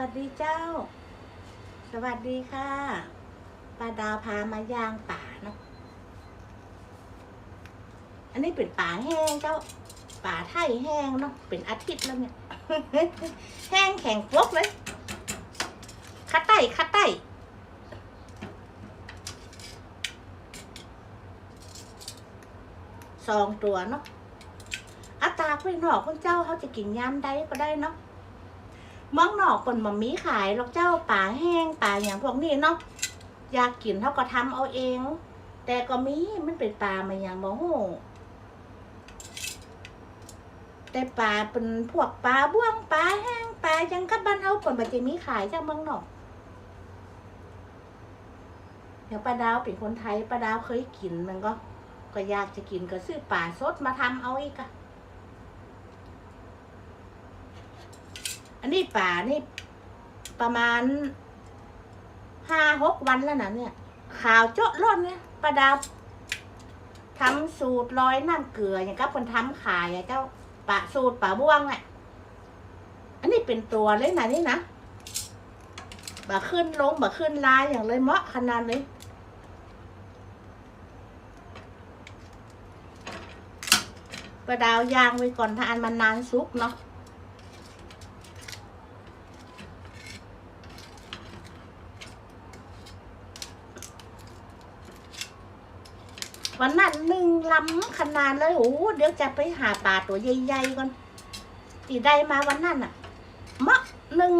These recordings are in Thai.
วัสดีเจ้า สวัสดีค่ะป้าดาวพามาย่างป่าเนาะ อันนี้เป็นป่าแห้งเจ้า ป่าไทยแห้งเนาะ เป็นอาทิตย์แล้วเนี่ย แห้งแข็งกรบเลยคัดไต้คัดไต้สองตัวเนาะอัตราไปหนอกคนเจ้าเขาจะกินยามใดก็ได้เนาะ เมืองนอกคนมามีขายหรอกเจ้าป่าแห้งป่าอย่างพวกนี้เนาะอยากกินเขาก็ทำเอาเอง แต่ก็มีมันเป็นป่ามาอย่างบ่ฮู้แต่ป่าเป็นพวกป่าบ้วงป่าแห้งป่าจังกับบ้านเฮาคนบ่จะมีขายจากเมืองนอกเดี๋ยวป้าดาวเป็นคนไทยป้าดาวเคยกินมันก็ ก็อยากจะกินก็ซื้อป่าสดมาทำเอาอีกอะ อันนี้ป่านี่ประมาณห้าหกวันแล้วนะเนี่ยข่าวโจ๊ะร่อนเนี่ยประดาทำสูตรร้อยน้ำเกลืออย่างกับคนทำขายอะเจ้าปะสูตรป่าบ้วงอะอันนี้เป็นตัวเลยนะนี่นะบ่ขึ้นลงบ่ขึ้นลายอย่างเลยเหมาะขนาดเลยประดาวยางไว้ก่อนถ้าอันมันนานซุกเนาะ วันนั้นหนึ่งลำขนาดเลยโอ้เดี๋ยวจะไปหาปลาตัวใหญ่ๆก่อนตีได้มาวันนั้นอะมะหนึ่ง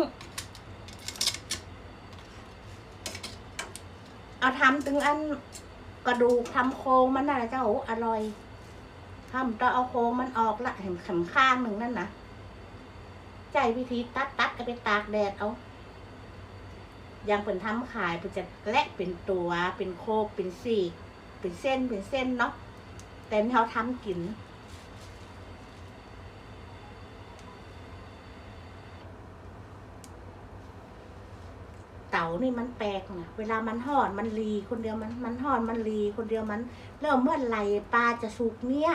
เอาทำถึงอันกระดูกทำโครงมันน่ะเจ้าโอ้อร่อยทำต้อเอาโครงมันออกละเห็นขำข้างหนึ่งนั่นนะใจวิธีตัดตัดก็ไปตากแดดเอายังเป็นทำขายเป็นจะและเป็นตัวเป็นโคกเป็นสีก เป็นเส้นเป็นเส้นเนาะแต่เขาทำกิน เต่านี่มันแปลกนะเวลามันห่อนมันรีคนเดียวมันมันห่อนมันรีคนเดียวมัน เริ่มเมื่อไหร่ปลาจะสุกเนี่ย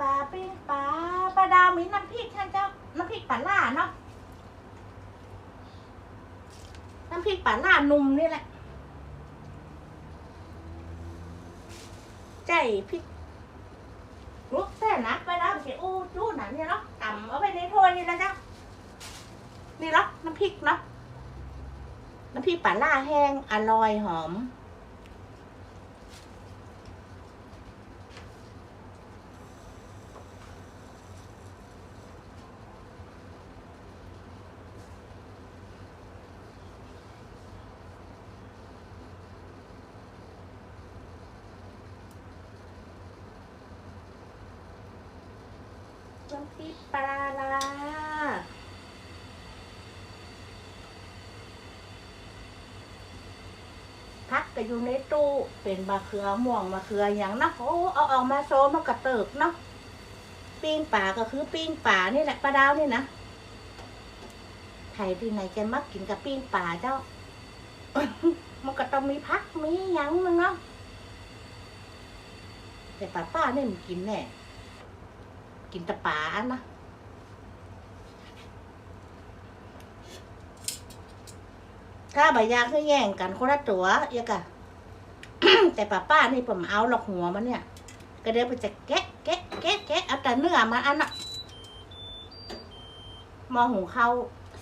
ปลาปิ้งปลาปลาดาวมีน้ำพริกท่านเจ้า น้ำพริกปลาล่าเนาะ น้ำพริกปลาล่านุ่มนี่แหละ ใจพริกลุกแท่นะปลาดาวเสียอู้จู้หนันเนี่ยเนาะต่ำเอาไปในถ้วยนี่แล้วเจ้า นี่เนาะน้ำพริกเนาะ น้ำพริกปลาล่าแห้งอร่อยหอม น้ำพริกปลาลาพักก็อยู่ในตู้เป็นมะเขือม่วงมะเขืออย่างนะโอ้เอาออกมาโซมากระเติกเนาะปิ้งป่าก็คือปิ้งป่านี่แหละปลาดาวนี่นะไทยที่ไหนจะมักกินกับปิ้งป่าเจ้า มันก็ต้องมีพักมีหยังมึงเนาะแต่ป้าป้าเนี่ยมันกินแน่ กินแตะป่าอันนะถ้าใบยางคือแย่งกันคนละตัวเอียกะแต่ป้าป้านี่ผมเอาหลอกหัวมันเนี่ย ก็เดี๋ยวไปจะแกะแกะแกะแกะเอาแต่เนื้อมาอันน่ะมองหุงข้าว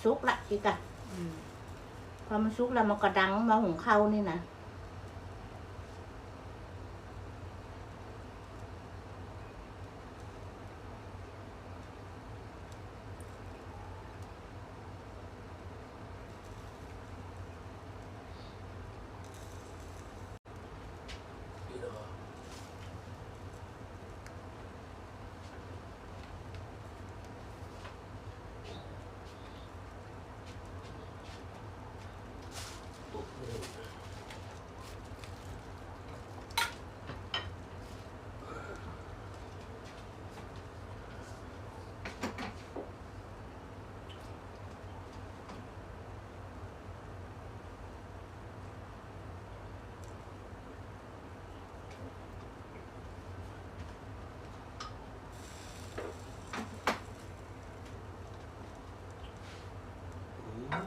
ซุกละอีกอะอืมพอมันซุกแล้วมันก็ดังมองหุงข้าวนี่นะ ตั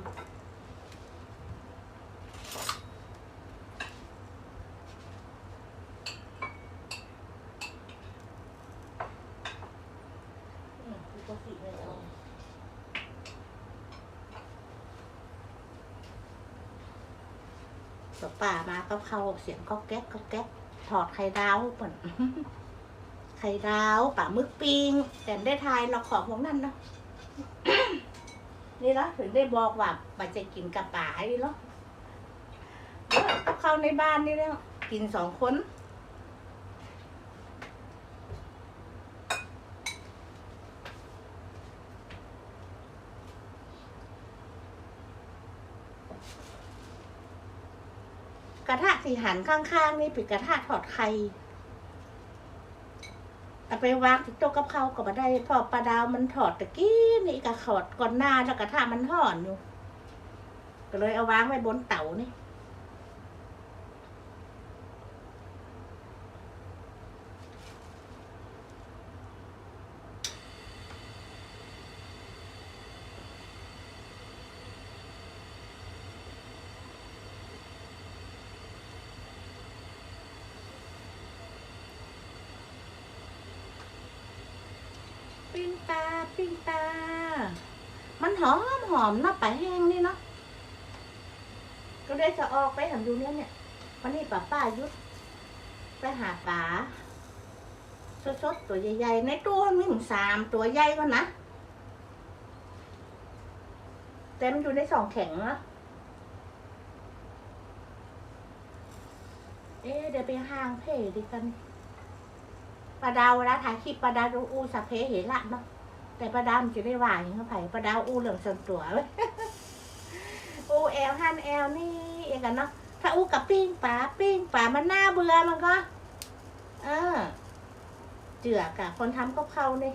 วป่ามาก็เข้าเสียงก็แก๊กก็แก๊กถอดไข่ดาวเหมือนไข่ดาวป่ามึกปิงแต่ได้ทายเราขอพวกนั้นเนาะ นี่เนาะถึงได้บอกว่ามันจะกินกับป่าไอ้เนาะเข้าในบ้านนี่แล้วกินสองคนกระทะสีหันข้างๆนี่เป็นกระทะถอดไข่ ไปวางที่โต๊ะกับเขาก็มาได้พอปลาดาวมันถอดตะกี้นี่กระขอดก่อนหน้าแล้วกระทะมันห่อนอยู่ ก็เลยเอาวางไว้บนเตานี่ ปิ้งปลาปิ้งปลามันหอมหอมนะปลาแห้งนี่เนาะก็ได้จะออกไปทำดูเนี่ยเนี่ยวันนี้ป้าป้ายุดไปหาปลาสดๆตัวใหญ่ๆ ในตัวมีถึงสามตัวใหญ่ก็นะแต่มันอยู่ในสองแข็งนะเอ๊เดี๋ยวไปห้างเพ่ดีกัน ปลาดาวเวลาถ่ายคลิปปลาดาวดูอูสัพเพเหระเนาะแต่ปลาดาวมันจะได้หวานอย่างเขาไผ่ปลาดาวอูเหลืองส่วนตัวเว้ยอูแอลฮันแอลนี่เองกันเนาะถ้าอูกับปิ้งปลาปิ้งปลามันน่าเบื่อมันก็เออเจือกะคนทำก็เขานี่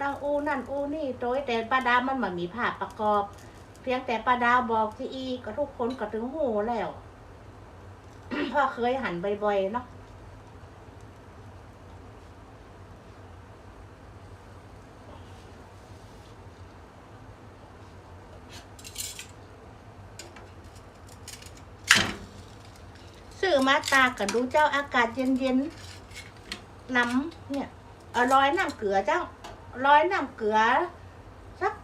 ต้องอูนั่นอูนี่โดยแต่ปลาดาวมันเหมือนมีภาพประกอบ เพียงแต่ปลาดาวบอกที่อีก็ทุกคนก็ถึงหูแล้วพ่อเคยหันบ่อยๆเนาะ มาตากันดูเจ้าอากาศเย็นๆน้ำเนี่ยเอาร้อยน้ำเกลือเจ้าร้อยน้ำเกลือสัก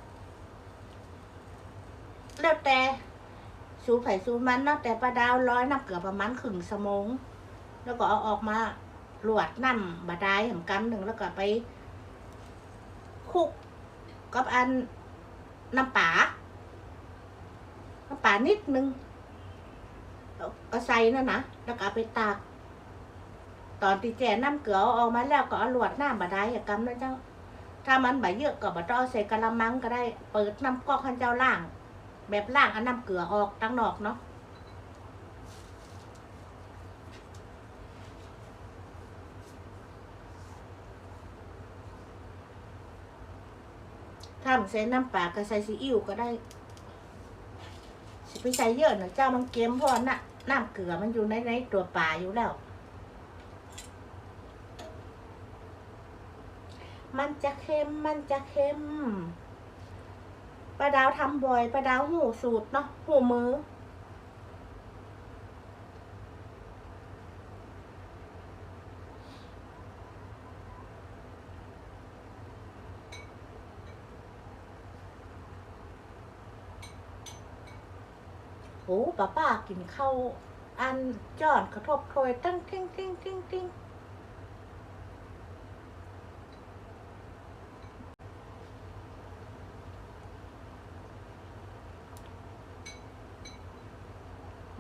แล้วแต่สูไผ่สูมันนาะแต่ปลาดาวร้อยน้ำเกลือประมาณครึ่งสมง แล้วก็เอาออกมาลวดน้ำบาดายหำกำหนึ่งแล้วก็ไปคลุกกับอันน้ำป่าน้ำป่านิดนึง ก็ใส่นั่นนะแล้วก็เอาไปตาก ตอนตีแจน้ำเกลือเอาออกมาแล้วก็เอาลวดหน้ำบาดายอย่ากำนะเจ้า ถ้ามันใบเยอะก็บ่ต้องเอาใส่กะละมังก็ได้ เปิดน้ำก๊อกให้เจ้าล่าง แบบล่างเอาน้ำเกลือออกตั้งนอกเนาะถ้าใส่น้ำปลาก็ใส่ซีอิ๊วก็ได้ไปใส่เยอะหน่อยเจ้ามันเค็มพราะว่าน่ะ น้ำเกลือมันอยู่ในในตัวปลาอยู่แล้ว มันจะเค็มมันจะเค็มปลาดาวทำบ่อยปลาดาวหูสูตรเนาะหูมือ อ้ป้าป้ากินข้าวอันจอนกระทบโถยตั้งติ้งติ้งติ้งติ้ง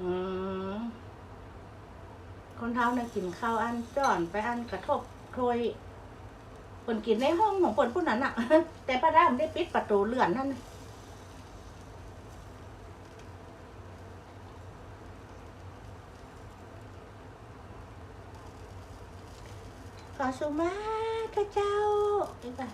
อืมคนเท้าเนี่ยกินข้าวอันจอนไปอันกระทบโถยคนกินในห้องของคนผู้นั้นอะแต่ป้าด้ามได้ปิดประตูเลื่อนนั่นน่ะ ข อสุมาพระเจ้าอีกอะ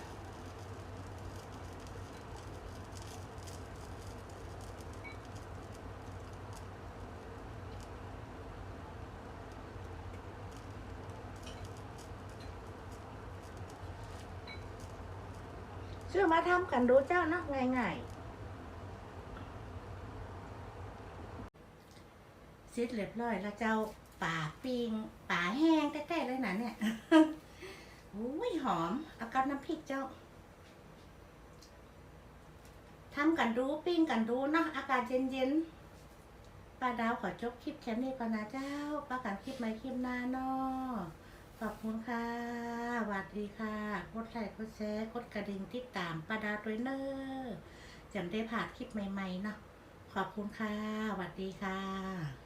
ซื้อมาทำกันดูเจ้าเนาะง่ายๆเสร็จเรียบร้อยแล้วเจ้า ป่าปิงป่าแห้งแต้ๆเลยนะเนี่ยอุ้ยหอม เอากับน้ำพริกเจ้าทำกันดูปิ้งกันดูเนาะอากาศเย็นๆป้าดาวขอจบคลิปแค่นี้ก่อนนะเจ้าป้ากันคลิปใหม่คลิปหน้าเนาะขอบคุณค่ะสวัสดีค่ะกดไลค์กดแชร์กดกระดิ่งติดตามป้าดาวด้วยเนอะจำได้ผ่านคลิปใหม่ๆเนาะขอบคุณค่ะสวัสดีค่ะ